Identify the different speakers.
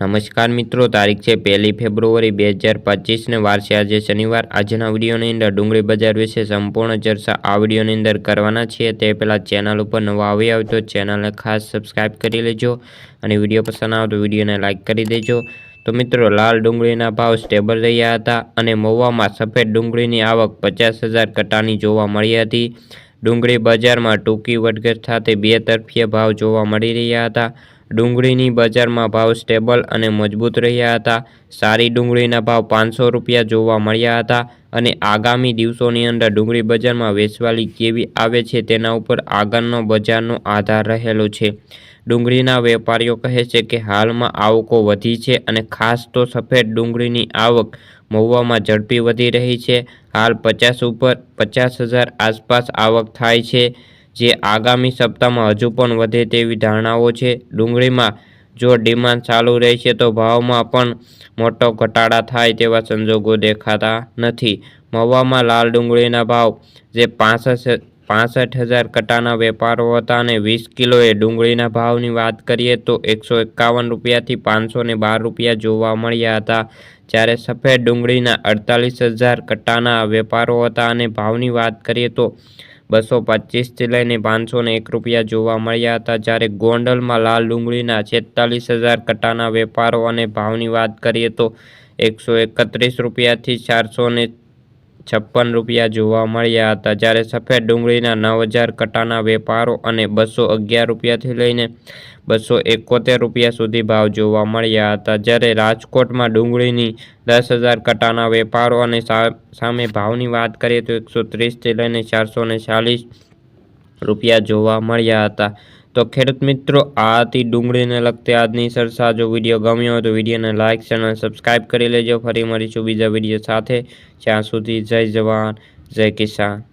Speaker 1: નમસ્કાર મિત્રો, તારીખ છે પહેલી ફેબ્રુઆરી બે હજાર પચીસને વાર આજે શનિવાર. આજના વિડીયોની અંદર ડુંગળી બજાર વિશે સંપૂર્ણ ચર્ચા આ વિડીયોની અંદર કરવાના છીએ. તે પહેલાં ચેનલ ઉપર નવા આવી આવે તો ચેનલને ખાસ સબસ્ક્રાઈબ કરી લેજો અને વીડિયો પસંદ આવે તો વિડીયોને લાઇક કરી દેજો. તો મિત્રો, લાલ ડુંગળીના ભાવ સ્ટેબલ રહ્યા હતા અને મહુવામાં સફેદ ડુંગળીની આવક પચાસ હજાર કટાની જોવા મળી હતી. ડુંગળી બજારમાં ટૂંકી વધઘટ સાથે બે તરફીય ભાવ જોવા મળી રહ્યા હતા. ડુંગળીની બજારમાં ભાવ સ્ટેબલ અને મજબૂત રહ્યા હતા. સારી ડુંગળીના ભાવ પાંચસો રૂપિયા જોવા મળ્યા હતા અને આગામી દિવસોની અંદર ડુંગળી બજારમાં વેચવાલી કેવી આવે છે તેના ઉપર આગળનો બજારનો આધાર રહેલો છે. ડુંગળીના વેપારીઓ કહે છે કે હાલમાં આવકો વધી છે અને ખાસ તો સફેદ ડુંગળીની આવક મહુવામાં ઝડપી વધી રહી છે. હાલ પચાસ ઉપર પચાસ હજાર આસપાસ આવક થાય છે, જે આગામી સપ્તાહમાં હજુ પણ વધે તેવી ધારણાઓ છે. ડુંગળીમાં જો ડિમાન્ડ ચાલુ રહેશે તો ભાવમાં પણ મોટો ઘટાડા થાય તેવા સંજોગો દેખાતા નથી. મવામાં લાલ ડુંગળીના ભાવ જે પાસઠ પાસઠ હજાર કટ્ટાના વેપારો હતા અને વીસ કિલોએ ડુંગળીના ભાવની વાત કરીએ તો એકસો એકાવન રૂપિયાથી પાંચસો ને બાર રૂપિયા જોવા મળ્યા હતા. જ્યારે સફેદ ડુંગળીના અડતાલીસ હજાર કટ્ટાના વેપારો હતા અને ભાવની વાત કરીએ તો બસો પચીસથી લઈને પાંચસો એક રૂપિયા જોવા મળ્યા હતા. જ્યારે ગોંડલમાં લાલ ડુંગળીના છેતાલીસ હજાર કટ્ટાના વેપારો અને ભાવની વાત કરીએ તો એકસો એકત્રીસ રૂપિયાથી ચારસો ને છપ્પન રૂપિયા જોવા મળ્યા હતા. જ્યારે સફેદ ડુંગળીના નવ હજાર કટાના વેપારો અને બસો અગિયાર રૂપિયાથી લઈને બસો એકોતેર રૂપિયા સુધી ભાવ જોવા મળ્યા હતા. જ્યારે રાજકોટમાં ડુંગળીની દસ હજાર કટાના વેપારો અને સામે ભાવની વાત કરીએ તો એકસો ત્રીસથી લઈને ચારસો ને ચાલીસ રૂપિયા જોવા મળ્યા હતા. તો ખેડૂત મિત્રો, આથી ડુંગળીને લગતી આજની સરસા જો વીડિયો ગમ્યો હોય તો વિડીયોને લાઇક ચેનલ સબસ્ક્રાઈબ કરી લેજો. ફરી મળીશું બીજા વીડિયો સાથે. જ્યાં સુધી જય જવાન, જય કિસાન.